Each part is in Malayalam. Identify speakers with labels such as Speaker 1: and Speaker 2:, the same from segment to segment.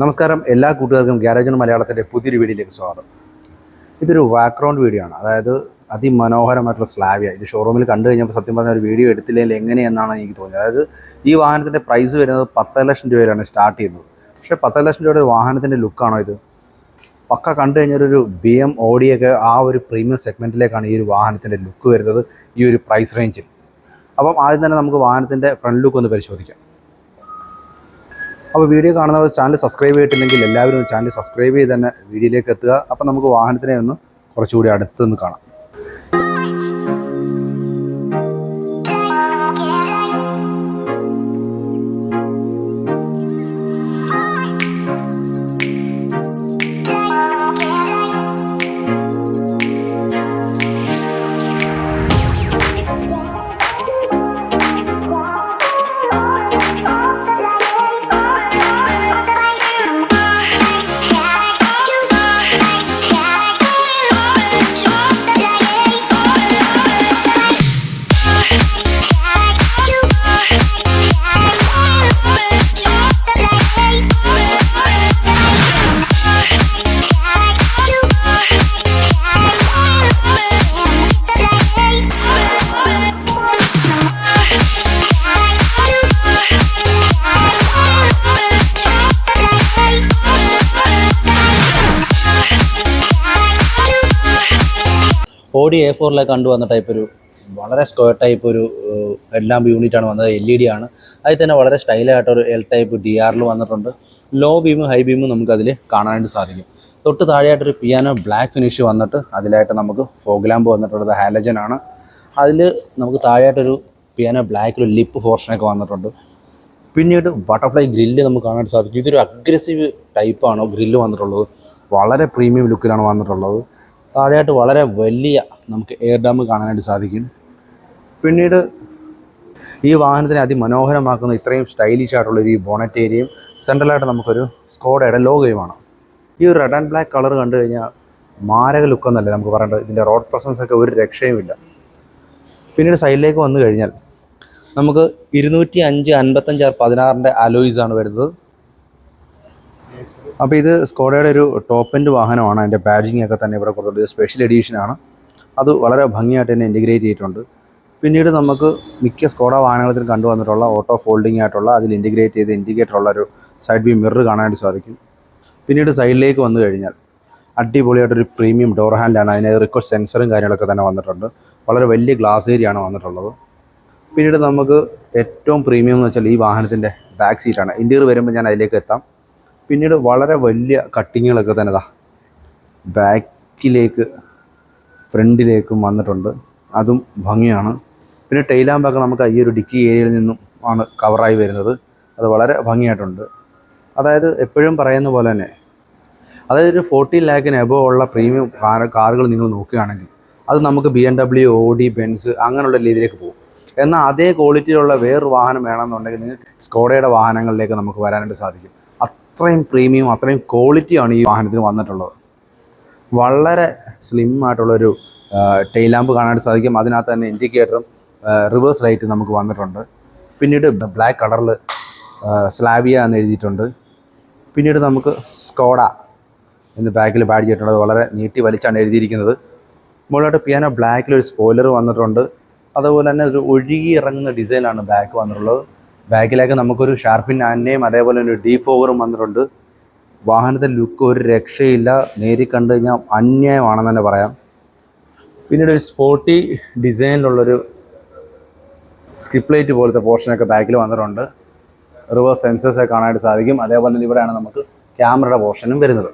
Speaker 1: നമസ്കാരം. എല്ലാ കൂട്ടുകാർക്കും ഗ്യാരേജൻ മലയാളത്തിന്റെ പുതിയൊരു വീഡിയോയിലേക്ക് സ്വാഗതം. ഇതൊരു ബാക്ക്ഗ്രൗണ്ട് വീഡിയോ ആണ്. അതായത് അതിമനോഹരമായിട്ടുള്ള സ്ലാവിയ ഇത് ഷോറൂമിൽ കണ്ടു കഴിഞ്ഞപ്പോൾ സത്യം പറഞ്ഞ ഒരു വീഡിയോ എടുത്തില്ലെങ്കിൽ എങ്ങനെയെന്നാണ് എനിക്ക് തോന്നിയത്. അതായത് ഈ വാഹനത്തിന്റെ പ്രൈസ് വരുന്നത് പത്ത് ലക്ഷം രൂപയിലാണ് സ്റ്റാർട്ട് ചെയ്യുന്നത്. പക്ഷേ പത്ത് ലക്ഷം രൂപയുടെ ഒരു വാഹനത്തിന്റെ ലുക്കാണോ ഇത്? പക്ക കണ്ടു കഴിഞ്ഞൊരു ബി എം ഓഡിയൊക്കെ ആ ഒരു പ്രീമിയം സെഗ്മെന്റിലേക്കാണ് ഈ ഒരു വാഹനത്തിന്റെ ലുക്ക് വരുന്നത് ഈ ഒരു പ്രൈസ് റേഞ്ചിൽ അപ്പം ആദ്യം തന്നെ നമുക്ക് വാഹനത്തിന്റെ ഫ്രണ്ട് ലുക്ക് ഒന്ന് പരിശോധിക്കാം. അപ്പോൾ വീഡിയോ കാണുന്നവർ ചാനൽ സബ്സ്ക്രൈബ് ചെയ്തിട്ടില്ലെങ്കിൽ എല്ലാവരും ചാനൽ സബ്സ്ക്രൈബ് ചെയ്ത് തന്നെ വീഡിയോയിലേക്ക് എത്തുക. അപ്പോൾ നമുക്ക് വാഹനത്തിനെ ഒന്ന് കുറച്ചുകൂടി അടുത്തുനിന്ന് കാണാം. ഓഡി എ ഫോറിലേക്ക് കണ്ടുവന്ന ടൈപ്പ് ഒരു വളരെ സ്ക്വയർ ടൈപ്പ് ഒരു ഹെഡ് ലാമ്പ് യൂണിറ്റ് ആണ് വന്നത്. എൽ ഇ ഡി ആണ്. അതിൽ തന്നെ വളരെ സ്റ്റൈലായിട്ട് ഒരു എൽ ടൈപ്പ് ഡി ആറിൽ വന്നിട്ടുണ്ട്. ലോ ബീമും ഹൈ ബീമും നമുക്കതിൽ കാണാനായിട്ട് സാധിക്കും. തൊട്ട് താഴെയായിട്ടൊരു പിയാനോ ബ്ലാക്ക് ഫിനിഷ് വന്നിട്ട് അതിലായിട്ട് നമുക്ക് ഫോഗ് ലാമ്പ് വന്നിട്ടുള്ളത് ഹാലജൻ ആണ്. അതിൽ നമുക്ക് താഴെയായിട്ടൊരു പിയാനോ ബ്ലാക്കിൽ ലിപ്പ് പോർഷനൊക്കെ വന്നിട്ടുണ്ട്. പിന്നീട് ബട്ടർഫ്ലൈ ഗ്രില്ല് നമുക്ക് കാണാനായിട്ട് സാധിക്കും. ഇതൊരു അഗ്രസീവ് ടൈപ്പാണ് ഗ്രില്ല് വന്നിട്ടുള്ളത്. വളരെ പ്രീമിയം ലുക്കിലാണ് വന്നിട്ടുള്ളത്. താഴെയായിട്ട് വളരെ വലിയ നമുക്ക് എയർ ഡാം കാണാനായിട്ട് സാധിക്കും. പിന്നീട് ഈ വാഹനത്തിനെ അതിമനോഹരമാക്കുന്ന ഇത്രയും സ്റ്റൈലിഷ് ആയിട്ടുള്ള ഒരു ബോണറ്റ് ഏരിയയും സെൻട്രലായിട്ട് നമുക്കൊരു സ്കോഡയുടെ ലോഗോയുമാണ് ഈ ഒരു റെഡ് ആൻഡ് ബ്ലാക്ക് കളർ കണ്ടു കഴിഞ്ഞാൽ മാരക ലുക്കെന്നല്ലേ നമുക്ക് പറയേണ്ടത്. ഇതിന്റെ റോഡ് പ്രസൻസ് ഒക്കെ ഒരു രക്ഷയുമില്ല. പിന്നീട് സൈഡിലേക്ക് വന്നു കഴിഞ്ഞാൽ നമുക്ക് ഇരുന്നൂറ്റി അഞ്ച് അൻപത്തഞ്ച് പതിനാറിന്റെ അലോയിസാണ് വരുന്നത്. അപ്പോൾ ഇത് സ്കോഡയുടെ ഒരു ടോപ്പ് എൻഡ് വാഹനമാണ്. അതിന്റെ ബാഡ്ജിങ് ഒക്കെ തന്നെ ഇവിടെ കൊടുത്തിട്ടുണ്ട്. ഇത് സ്പെഷ്യൽ എഡീഷനാണ് അത് വളരെ ഭംഗിയായിട്ട് തന്നെ ഇന്റിഗ്രേറ്റ് ചെയ്തിട്ടുണ്ട്. പിന്നീട് നമുക്ക് മിക്ക സ്കോഡ വാഹനങ്ങളിൽ കണ്ടുവന്നിട്ടുള്ള ഓട്ടോ ഫോൾഡിംഗ് ആയിട്ടുള്ള അതിൽ ഇന്റിഗ്രേറ്റ് ചെയ്ത് ഇൻഡിക്കേറ്റർ ഉള്ള ഒരു സൈഡ് വ്യൂ മിറർ കാണാനായിട്ട് സാധിക്കും. പിന്നീട് സൈഡിലേക്ക് വന്നു കഴിഞ്ഞാൽ അടിപൊളിയായിട്ടൊരു പ്രീമിയം ഡോർ ഹാൻഡാണ് അതിന് റിക്വസ്റ്റ് സെൻസറും കാര്യങ്ങളൊക്കെ തന്നെ വന്നിട്ടുണ്ട്. വളരെ വലിയ ഗ്ലാസ് ഏരിയയാണ് വന്നിട്ടുള്ളത്. പിന്നീട് നമുക്ക് ഏറ്റവും പ്രീമിയം എന്ന് വെച്ചാൽ ഈ വാഹനത്തിന്റെ ബാക്ക് സീറ്റാണ് ഇന്റീരിയർ വരുമ്പോൾ ഞാൻ അതിലേക്ക് എത്താം. പിന്നീട് വളരെ വലിയ കട്ടിങ്ങുകളൊക്കെ തന്നെ ഇതാ ബാക്കിലേക്ക് ഫ്രണ്ടിലേക്കും വന്നിട്ടുണ്ട്. അതും ഭംഗിയാണ്. പിന്നെ ടൈലാമ്പൊക്കെ നമുക്ക് ഈ ഒരു ഡിക്കി ഏരിയയിൽ നിന്നും ആണ് കവറായി വരുന്നത്. അത് വളരെ ഭംഗിയായിട്ടുണ്ട്. അതായത് എപ്പോഴും പറയുന്ന പോലെ തന്നെ അതായത് ഒരു ഫോർട്ടി ലാക്കിന് എബോ ഉള്ള പ്രീമിയം കാർ കാറുകൾ നിങ്ങൾ നോക്കുകയാണെങ്കിൽ അത് നമുക്ക് B M W Audi Benz അങ്ങനെയുള്ള രീതിയിലേക്ക് പോകും. എന്നാൽ അതേ ക്വാളിറ്റിയിലുള്ള വേറൊരു വാഹനം വേണമെന്നുണ്ടെങ്കിൽ നിങ്ങൾക്ക് സ്കോഡയുടെ വാഹനങ്ങളിലേക്ക് നമുക്ക് വരാനായിട്ട് സാധിക്കും. അത്രയും പ്രീമിയം അത്രയും ക്വാളിറ്റിയാണ് ഈ വാഹനത്തിന് വന്നിട്ടുള്ളത്. വളരെ സ്ലിം ആയിട്ടുള്ളൊരു ടെയിൽ ലാമ്പ് കാണാനായിട്ട് സാധിക്കും. അതിനകത്ത് തന്നെ ഇൻഡിക്കേറ്ററും റിവേഴ്സ് ലൈറ്റ് നമുക്ക് വന്നിട്ടുണ്ട്. പിന്നീട് ബ്ലാക്ക് കളറിൽ സ്ലാവിയ എന്ന് എഴുതിയിട്ടുണ്ട്. പിന്നീട് നമുക്ക് സ്കോഡ എന്ന് ബാക്കിൽ പാഡ് ചെയ്തിട്ടുള്ളത് വളരെ നീട്ടി വലിച്ചാണ് എഴുതിയിരിക്കുന്നത്. മുകളിലോട്ട് പിയാനോ ബ്ലാക്കിൽ ഒരു സ്പോയിലർ വന്നിട്ടുണ്ട്. അതുപോലെ തന്നെ ഒരു ഒഴുകി ഇറങ്ങുന്ന ഡിസൈനാണ് ബാക്ക് വന്നിട്ടുള്ളത്. ബാക്കിലേക്ക് നമുക്കൊരു ഷാർപ്പിൻ ആനയും അതേപോലെ ഒരു ഡീ ഫോവറും വന്നിട്ടുണ്ട്. വാഹനത്തിന്റെ ലുക്ക് ഒരു രക്ഷയില്ല. നേരി കണ്ടു കഴിഞ്ഞാൽ അന്യായമാണെന്ന് തന്നെ പറയാം. പിന്നീട് ഒരു സ്പോർട്ടി ഡിസൈനിലുള്ളൊരു സ്കിപ്പ് ലൈറ്റ് പോലത്തെ പോർഷനൊക്കെ ബാക്കിൽ വന്നിട്ടുണ്ട്. റിവേഴ്സ് സെൻസേഴ്സൊക്കെ കാണാനായിട്ട് സാധിക്കും. അതേപോലെ തന്നെ ഇവിടെയാണ് നമുക്ക് ക്യാമറയുടെ പോർഷനും വരുന്നത്.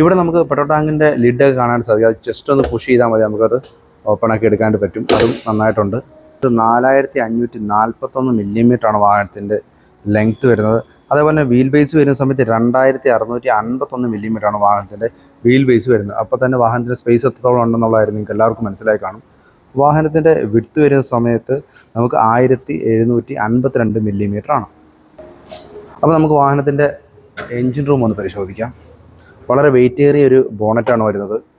Speaker 1: ഇവിടെ നമുക്ക് പെട്രോൾ ടാങ്കിന്റെ ലിഡൊക്കെ കാണാൻ സാധിക്കും. അത് ജസ്റ്റ് ഒന്ന് പുഷ് ചെയ്താൽ മതി നമുക്കത്. ഓപ്പൺ ആക്കി എടുക്കാനായിട്ട് പറ്റും. അതും നന്നായിട്ടുണ്ട്. ഇത് നാലായിരത്തി അഞ്ഞൂറ്റി നാൽപ്പത്തൊന്ന് മില്ലിമീറ്ററാണ് വാഹനത്തിന്റെ ലെങ്ത്ത് വരുന്നത്. അതേപോലെ തന്നെ വീൽ ബേസ് വരുന്ന സമയത്ത് രണ്ടായിരത്തി അറുന്നൂറ്റി അൻപത്തൊന്ന് മില്ലിമീറ്ററാണ് വാഹനത്തിന്റെ വീൽ ബേസ് വരുന്നത്. അപ്പോൾ തന്നെ വാഹനത്തിന്റെ സ്പേസ് എത്രത്തോളം ഉണ്ടെന്നുള്ളതായിരുന്നു നിങ്ങൾക്ക് എല്ലാവർക്കും മനസ്സിലായി കാണും. വാഹനത്തിന്റെ വിടുത്ത് വരുന്ന സമയത്ത് നമുക്ക് ആയിരത്തി എഴുന്നൂറ്റി അൻപത്തിരണ്ട് മില്ലിമീറ്ററാണ്. അപ്പോൾ നമുക്ക് വാഹനത്തിന്റെ എൻജിൻ റൂം ഒന്ന് പരിശോധിക്കാം. വളരെ വെയിറ്റേറിയ ഒരു ബോണറ്റാണ് വരുന്നത്.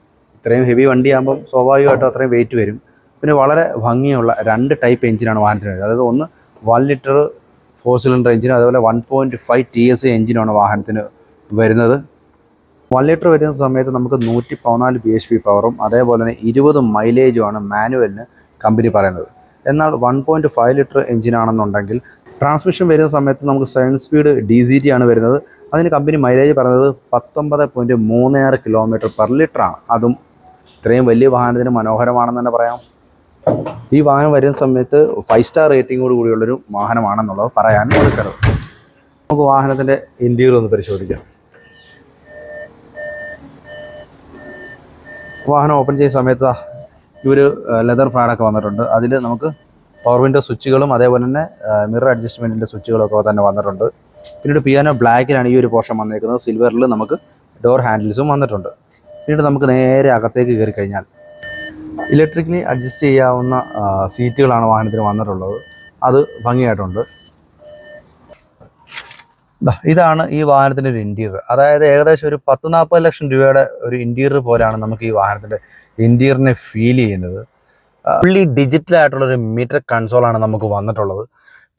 Speaker 1: ഇത്രയും ഹെവി വണ്ടിയാകുമ്പം സ്വാഭാവികമായിട്ടും അത്രയും വെയിറ്റ് വരും. പിന്നെ വളരെ ഭംഗിയുള്ള രണ്ട് ടൈപ്പ് എഞ്ചിനാണ് വാഹനത്തിന് വരുന്നത് അതായത് ഒന്ന് വൺ ലിറ്റർ ഫോർ സിലിണ്ടർ എഞ്ചിനും അതുപോലെ one point five T S എഞ്ചിനുമാണ് വാഹനത്തിന് വരുന്നത്. വൺ ലിറ്റർ വരുന്ന സമയത്ത് നമുക്ക് നൂറ്റി പതിനാല് ബി എച്ച് പി പവറും അതേപോലെ തന്നെ ഇരുപത് മൈലേജുമാണ് മാനുവലിന് കമ്പനി പറയുന്നത്. എന്നാൽ വൺ പോയിന്റ് ഫൈവ് ലിറ്റർ എഞ്ചിനാണെന്നുണ്ടെങ്കിൽ ട്രാൻസ്മിഷൻ വരുന്ന സമയത്ത് നമുക്ക് seven speed D C T ആണ് വരുന്നത്. അതിന് കമ്പനി മൈലേജ് പറയുന്നത് പത്തൊമ്പത് പോയിന്റ് മൂന്ന് ആറ് കിലോമീറ്റർ പെർ ലിറ്ററാണ് അതും ഇത്രയും വലിയ വാഹനത്തിന് മനോഹരമാണെന്ന് തന്നെ പറയാം. ഈ വാഹനം വരുന്ന സമയത്ത് ഫൈവ് സ്റ്റാർ റേറ്റിംഗോട് കൂടിയുള്ളൊരു വാഹനമാണെന്നുള്ളത് പറയാൻ കൊടുക്കരുത് നമുക്ക് വാഹനത്തിന്റെ ഇന്റീരിയർ ഒന്ന് പരിശോധിക്കാം. വാഹനം ഓപ്പൺ ചെയ്യുന്ന സമയത്ത് ഒരു ലെതർ ഫാനൊക്കെ വന്നിട്ടുണ്ട്. അതിൽ നമുക്ക് പവർ വിൻഡോ സ്വിച്ചുകളും അതേപോലെ തന്നെ മിറർ അഡ്ജസ്റ്റ്മെന്റിന്റെ സ്വിച്ചുകളൊക്കെ തന്നെ വന്നിട്ടുണ്ട്. പിന്നീട് പിയാനോ ബ്ലാക്കിലാണ് ഈ ഒരു പോർഷൻ വന്നേക്കുന്നത്. സിൽവറിൽ നമുക്ക് ഡോർ ഹാൻഡിൽസും വന്നിട്ടുണ്ട്. പിന്നീട് നമുക്ക് നേരെ അകത്തേക്ക് കയറി കഴിഞ്ഞാൽ ഇലക്ട്രിക്കലി അഡ്ജസ്റ്റ് ചെയ്യാവുന്ന സീറ്റുകളാണ് വാഹനത്തിന് വന്നിട്ടുള്ളത്. അത് ഭംഗിയായിട്ടുണ്ട്. ഇതാണ് ഈ വാഹനത്തിന്റെ ഒരു ഇന്റീരിയർ. അതായത് ഏകദേശം ഒരു പത്ത് നാൽപ്പത് ലക്ഷം രൂപയുടെ ഒരു ഇന്റീരിയർ പോലെയാണ് നമുക്ക് ഈ വാഹനത്തിന്റെ ഇന്റീരിയറിനെ ഫീൽ ചെയ്യുന്നത്. ഫുള്ളി ഡിജിറ്റലായിട്ടുള്ളൊരു മീറ്റർ കൺസോളാണ് നമുക്ക് വന്നിട്ടുള്ളത്.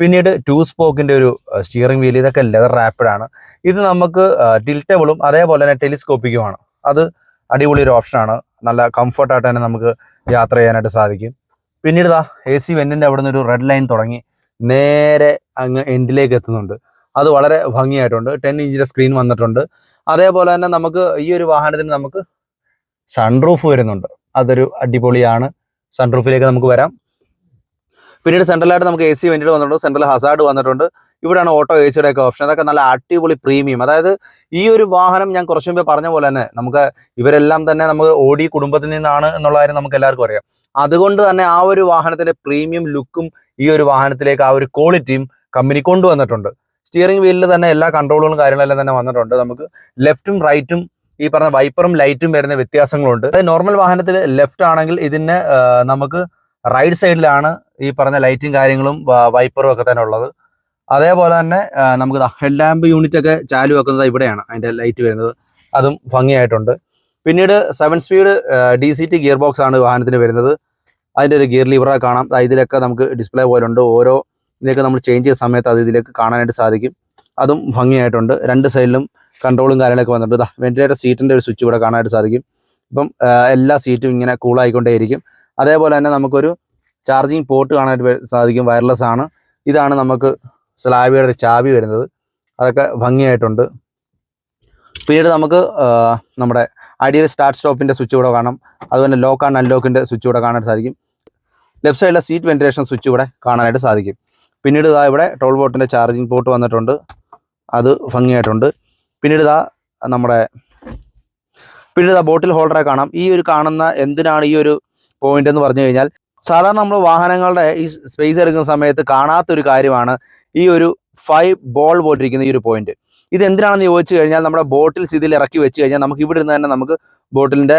Speaker 1: പിന്നീട് ടൂ സ്പോക്കിന്റെ ഒരു സ്റ്റിയറിംഗ് വീൽ ഇതൊക്കെ ലെതർ റാപ്പിഡാണ് ഇത് നമുക്ക് ടിൽറ്റബിളും അതേപോലെ തന്നെ ടെലിസ്കോപ്പിക്കുമാണ് അത് അടിപൊളി ഒരു ഓപ്ഷനാണ് നല്ല കംഫർട്ടായിട്ട് തന്നെ നമുക്ക് യാത്ര ചെയ്യാനായിട്ട് സാധിക്കും. പിന്നീട് ഇതാ എ സി വെന്റിന്റെ അവിടെ നിന്ന് ഒരു റെഡ് ലൈൻ തുടങ്ങി. നേരെ അങ്ങ് എൻഡിലേക്ക് എത്തുന്നുണ്ട്. അത് വളരെ ഭംഗിയായിട്ടുണ്ട്. ടെൻ ഇഞ്ചിന്റെ സ്ക്രീൻ വന്നിട്ടുണ്ട്. അതേപോലെ തന്നെ നമുക്ക് ഈ ഒരു വാഹനത്തിന് നമുക്ക് സൺറൂഫ് വരുന്നുണ്ട്. അതൊരു അടിപൊളിയാണ്. സൺറൂഫിലേക്ക് നമുക്ക് വരാം. പിന്നീട് സെൻട്രലായിട്ട് നമുക്ക് എ സി വെന്റിൽ വന്നിട്ടുണ്ട്. സെൻട്രൽ ഹസാർഡ് വന്നിട്ടുണ്ട്. ഇവിടെയാണ് ഓട്ടോ എ സിയുടെ ഒക്കെ ഓപ്ഷൻ അതൊക്കെ നല്ല അടിപൊളി പ്രീമിയം അതായത് ഈ ഒരു വാഹനം ഞാൻ കുറച്ചു മുമ്പേ പറഞ്ഞ പോലെ തന്നെ നമുക്ക് ഇവരെല്ലാം തന്നെ നമുക്ക് ഓടി കുടുംബത്തിൽ നിന്നാണ് എന്നുള്ള കാര്യം നമുക്ക് എല്ലാവർക്കും അറിയാം. അതുകൊണ്ട് തന്നെ ആ ഒരു വാഹനത്തിന്റെ പ്രീമിയം ലുക്കും ഈ ഒരു വാഹനത്തിലേക്ക് ആ ഒരു ക്വാളിറ്റിയും കമ്പനി കൊണ്ടുവന്നിട്ടുണ്ട്. സ്റ്റിയറിംഗ് വീലിൽ തന്നെ എല്ലാ കൺട്രോളുകളും കാര്യങ്ങളെല്ലാം തന്നെ വന്നിട്ടുണ്ട് നമുക്ക്. ലെഫ്റ്റും റൈറ്റും ഈ പറഞ്ഞ വൈപ്പറും ലൈറ്റും വരുന്ന വ്യത്യാസങ്ങളുണ്ട്. നോർമൽ വാഹനത്തിൽ ലെഫ്റ്റ് ആണെങ്കിൽ ഇതിന് നമുക്ക് റൈറ്റ് സൈഡിലാണ് ഈ പറഞ്ഞ ലൈറ്റും കാര്യങ്ങളും വൈപ്പറും ഒക്കെ തന്നെ ഉള്ളത്. അതേപോലെ തന്നെ നമുക്ക് ഹെഡ് ലാമ്പ് യൂണിറ്റ് ഒക്കെ ചാലു വെക്കുന്നത് ഇവിടെയാണ് അതിന്റെ ലൈറ്റ് വരുന്നത്. അതും ഭംഗിയായിട്ടുണ്ട്. പിന്നീട് seven speed D C T gear box ആണ് വാഹനത്തിന് വരുന്നത്. അതിന്റെ ഒരു ഗിയർ ലിവറൊക്കെ കാണാം. ഇതിലൊക്കെ നമുക്ക് ഡിസ്പ്ലേ പോലെ ഉണ്ട്. ഓരോ ഇതൊക്കെ നമ്മൾ ചേഞ്ച് ചെയ്യുന്ന സമയത്ത് അത് ഇതിലേക്ക് കാണാനായിട്ട് സാധിക്കും. അതും ഭംഗിയായിട്ടുണ്ട്. രണ്ട് സൈഡിലും കൺട്രോളും കാര്യങ്ങളൊക്കെ വന്നിട്ടുണ്ട്. വെന്റിലേറ്റർ സീറ്റിന്റെ ഒരു സ്വിച്ച് ഇവിടെ കാണാനായിട്ട് സാധിക്കും. ഇപ്പം എല്ലാ സീറ്റും ഇങ്ങനെ കൂളായിക്കൊണ്ടേയിരിക്കും അതേപോലെ തന്നെ നമുക്കൊരു ചാർജിങ് പോർട്ട് കാണാനായിട്ട് സാധിക്കും വയർലെസ് ആണ്. ഇതാണ് നമുക്ക് സ്ലാബിയുടെ ഒരു ചാവി വരുന്നത്. അതൊക്കെ ഭംഗിയായിട്ടുണ്ട്. പിന്നീട് നമുക്ക് നമ്മുടെ ഐഡിയൽ സ്റ്റാർട്ട് സ്റ്റോപ്പിന്റെ സ്വിച്ച് കൂടെ കാണാം. അതുപോലെ ലോക്ക് ആൻഡ് അൺലോക്കിന്റെ സ്വിച്ച് കൂടെ കാണാനായിട്ട് സാധിക്കും. ലെഫ്റ്റ് സൈഡിലെ സീറ്റ് വെന്റിലേഷൻ സ്വിച്ച് കൂടെ കാണാനായിട്ട് സാധിക്കും. പിന്നീട് ഇതാ ഇവിടെ ടോൾ ബോട്ടിന്റെ ചാർജിങ് പോർട്ട് വന്നിട്ടുണ്ട്. അത് ഭംഗിയായിട്ടുണ്ട്. പിന്നീട് ഇതാ നമ്മുടെ പിന്നീട് ഇതാ ബോട്ടിൽ ഹോൾഡറെ കാണാം. ഈ ഒരു കാണുന്ന എന്തിനാണ് ഈ ഒരു പോയിന്റ് എന്ന് പറഞ്ഞു കഴിഞ്ഞാൽ സാധാരണ നമ്മൾ വാഹനങ്ങളുടെ ഈ സ്പേസ് എടുക്കുന്ന സമയത്ത് കാണാത്തൊരു കാര്യമാണ് ഈ ഒരു ഫൈവ് ബോൾ പോയിട്ടിരിക്കുന്ന ഈ ഒരു പോയിന്റ് ഇത് എന്തിനാണെന്ന് ചോദിച്ചു കഴിഞ്ഞാൽ നമ്മുടെ ബോട്ടിൽസ് ഇതിൽ ഇറക്കി വെച്ച് കഴിഞ്ഞാൽ നമുക്ക് ഇവിടെ നിന്ന് തന്നെ നമുക്ക് ബോട്ടിലിന്റെ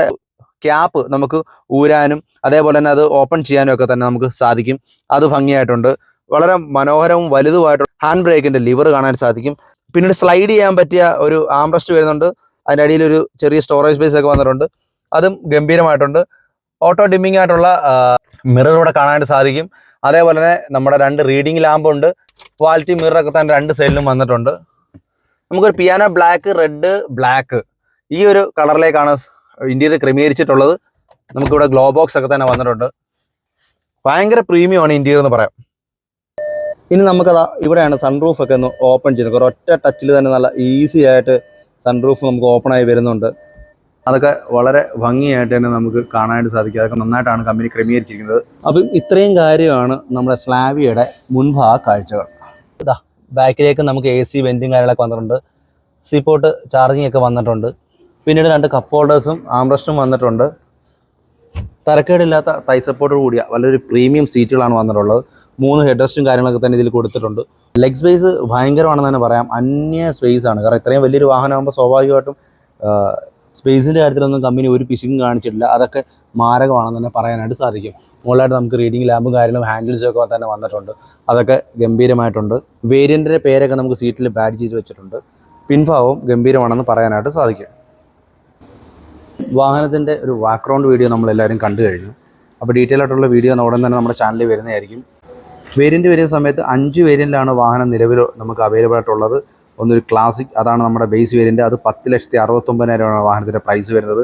Speaker 1: ക്യാപ്പ് നമുക്ക് ഊരാനും അതേപോലെ തന്നെ അത് ഓപ്പൺ ചെയ്യാനും ഒക്കെ തന്നെ നമുക്ക് സാധിക്കും. അത് ഭംഗിയായിട്ടുണ്ട്. വളരെ മനോഹരവും വലുതുമായിട്ടുള്ള ഹാൻഡ് ബ്രേക്കിന്റെ ലിവർ കാണാൻ സാധിക്കും. പിന്നീട് സ്ലൈഡ് ചെയ്യാൻ പറ്റിയ ഒരു ആംറസ്റ്റ് വരുന്നുണ്ട്. അതിന്റെ ഒരു ചെറിയ സ്റ്റോറേജ് സ്പേസ് ഒക്കെ വന്നിട്ടുണ്ട്. അതും ഗംഭീരമായിട്ടുണ്ട്. ഓട്ടോ ഡിമ്മിങ് ആയിട്ടുള്ള മിറർ ഇവിടെ കാണാനായിട്ട് സാധിക്കും. അതേപോലെ തന്നെ നമ്മുടെ രണ്ട് റീഡിംഗ് ലാമ്പുണ്ട് ക്വാളിറ്റി മിറർ ഒക്കെ തന്നെ രണ്ട് സൈഡിലും വന്നിട്ടുണ്ട്. നമുക്കൊരു പിയാനോ ബ്ലാക്ക് റെഡ് ബ്ലാക്ക് ഈ ഒരു കളറിലേക്കാണ് ഇന്ത്യയിൽ ക്രമീകരിച്ചിട്ടുള്ളത്. നമുക്കിവിടെ ഗ്ലോ ബോക്സ് ഒക്കെ തന്നെ വന്നിട്ടുണ്ട്. ഭയങ്കര പ്രീമിയം ആണ് ഇന്ത്യയിൽ എന്ന് പറയാം. ഇനി നമുക്കതാ ഇവിടെയാണ് സൺറൂഫ് ഒക്കെ ഒന്ന് ഓപ്പൺ ചെയ്യുന്നത് ഒരൊറ്റ ടച്ചിൽ തന്നെ നല്ല ഈസി ആയിട്ട് സൺറൂഫ് നമുക്ക് ഓപ്പൺ ആയി വരുന്നുണ്ട്. അതൊക്കെ വളരെ ഭംഗിയായിട്ട് തന്നെ നമുക്ക് കാണാനായിട്ട് സാധിക്കും. അതൊക്കെ നന്നായിട്ടാണ് കമ്പനി ക്രമീകരിച്ചിരിക്കുന്നത്. അപ്പം ഇത്രയും കാര്യമാണ് നമ്മുടെ സ്ലാവിയുടെ മുൻഭാഗ കാഴ്ചകൾ. ഇതാ ബാക്കിലേക്ക് നമുക്ക് എ സി വെന്റും കാര്യങ്ങളൊക്കെ വന്നിട്ടുണ്ട്. സീപ്പോട്ട് ചാർജിങ് ഒക്കെ വന്നിട്ടുണ്ട്. പിന്നീട് രണ്ട് കപ്പ് ഹോൾഡേഴ്സും ആംബ്രസ്റ്റും വന്നിട്ടുണ്ട്. തരക്കേടില്ലാത്ത തൈ സപ്പോർട്ടോട് കൂടിയ വളരെ പ്രീമിയം സീറ്റുകളാണ് വന്നിട്ടുള്ളത്. മൂന്ന് ഹെഡ് റെസ്റ്റും കാര്യങ്ങളൊക്കെ തന്നെ ഇതിൽ കൊടുത്തിട്ടുണ്ട്. ലെഗ് സ്പേസ് ഭയങ്കരമാണെന്ന് തന്നെ പറയാം. അന്യ സ്പേസ് ആണ്. കാരണം ഇത്രയും വലിയൊരു വാഹനമാകുമ്പോൾ സ്വാഭാവികമായിട്ടും സ്പേസിന്റെ കാര്യത്തിലൊന്നും കമ്പനി ഒരു പിശുക്കും കാണിച്ചിട്ടില്ല. അതൊക്കെ മാരകമാണെന്ന് തന്നെ പറയാനായിട്ട് സാധിക്കും. മുകളിലായിട്ട് നമുക്ക് റീഡിംഗ് ലാമ്പും കാര്യങ്ങളും ഹാൻഡിൽസും ഒക്കെ തന്നെ വന്നിട്ടുണ്ട്. അതൊക്കെ ഗംഭീരമായിട്ടുണ്ട്. വേരിയന്റിന്റെ പേരൊക്കെ നമുക്ക് സീറ്റിൽ ബാഡ് ചെയ്ത് വെച്ചിട്ടുണ്ട്. പിൻഭാവവും ഗംഭീരമാണെന്ന് പറയാനായിട്ട് സാധിക്കും. വാഹനത്തിന്റെ ഒരു ബാക്ക്ഗ്രൗണ്ട് വീഡിയോ നമ്മളെല്ലാവരും കണ്ടു കഴിഞ്ഞു. അപ്പോൾ ഡീറ്റെയിൽ ആയിട്ടുള്ള വീഡിയോ ഉടൻ തന്നെ നമ്മുടെ ചാനലിൽ വരുന്നതായിരിക്കും. വേരിയന്റ് വരുന്ന സമയത്ത് അഞ്ച് വേരിയന്റിലാണ് വാഹനം നിലവിൽ നമുക്ക് അവൈലബിൾ ആയിട്ടുള്ളത്. ഒന്നൊരു ക്ലാസിക് അതാണ് നമ്മുടെ ബേസ് വേരിയന്റ് അത് പത്ത് ലക്ഷത്തി അറുപത്തൊമ്പതിനായിരമാണ് വാഹനത്തിന്റെ പ്രൈസ് വരുന്നത്.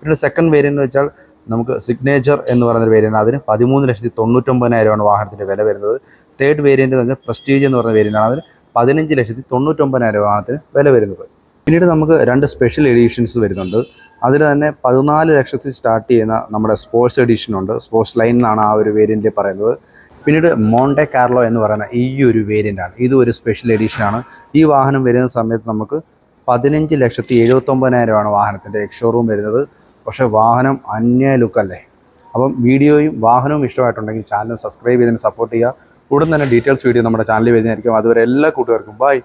Speaker 1: പിന്നെ സെക്കൻഡ് വേരിയന്റ് എന്ന് വെച്ചാൽ നമുക്ക് സിഗ്നേച്ചർ എന്ന് പറയുന്നൊരു വേരിയന്റ് അതിന് പതിമൂന്ന് ലക്ഷത്തി തൊണ്ണൂറ്റൊമ്പതിനായിരമാണ് വാഹനത്തിന്റെ വില വരുന്നത്. തേർഡ് വേരിയന്റ് എന്ന് പറഞ്ഞാൽ പ്രസ്റ്റീജ് എന്ന് പറയുന്ന വേരിയന്റാണ് അതിന് പതിനഞ്ച് ലക്ഷത്തി തൊണ്ണൂറ്റൊമ്പതിനായിരം വാഹനത്തിന് വില വരുന്നത്. പിന്നീട് നമുക്ക് രണ്ട് സ്പെഷ്യൽ എഡീഷൻസ് വരുന്നുണ്ട്. അതിൽ തന്നെ പതിനാല് ലക്ഷത്തിൽ സ്റ്റാർട്ട് ചെയ്യുന്ന നമ്മുടെ സ്പോർട്സ് എഡീഷനുണ്ട് സ്പോർട്സ് ലൈൻ എന്നാണ് ആ ഒരു വേരിയന്റ് പറയുന്നത്. പിന്നീട് മോണ്ടെ കാർലോ എന്ന് പറയുന്ന ഈ ഒരു വേരിയന്റാണ് ഇത് ഒരു സ്പെഷ്യൽ എഡീഷനാണ് ഈ വാഹനം വരുന്ന സമയത്ത് നമുക്ക് പതിനഞ്ച് ലക്ഷത്തി എഴുപത്തൊമ്പതിനായിരമാണ് വാഹനത്തിന്റെ എക്സ്ഷോറൂം വരുന്നത്. പക്ഷേ വാഹനം അന്യ ലുക്കല്ലേ അപ്പം വീഡിയോയും വാഹനവും ഇഷ്ടമായിട്ടുണ്ടെങ്കിൽ ചാനൽ സബ്സ്ക്രൈബ് ചെയ്തതിന് സപ്പോർട്ട് ചെയ്യുക. ഉടൻ തന്നെ ഡീറ്റെയിൽസ് വീഡിയോ നമ്മുടെ ചാനലിൽ വരുന്നതായിരിക്കും. അതുവരെ എല്ലാ കൂട്ടുകാർക്കും ബൈ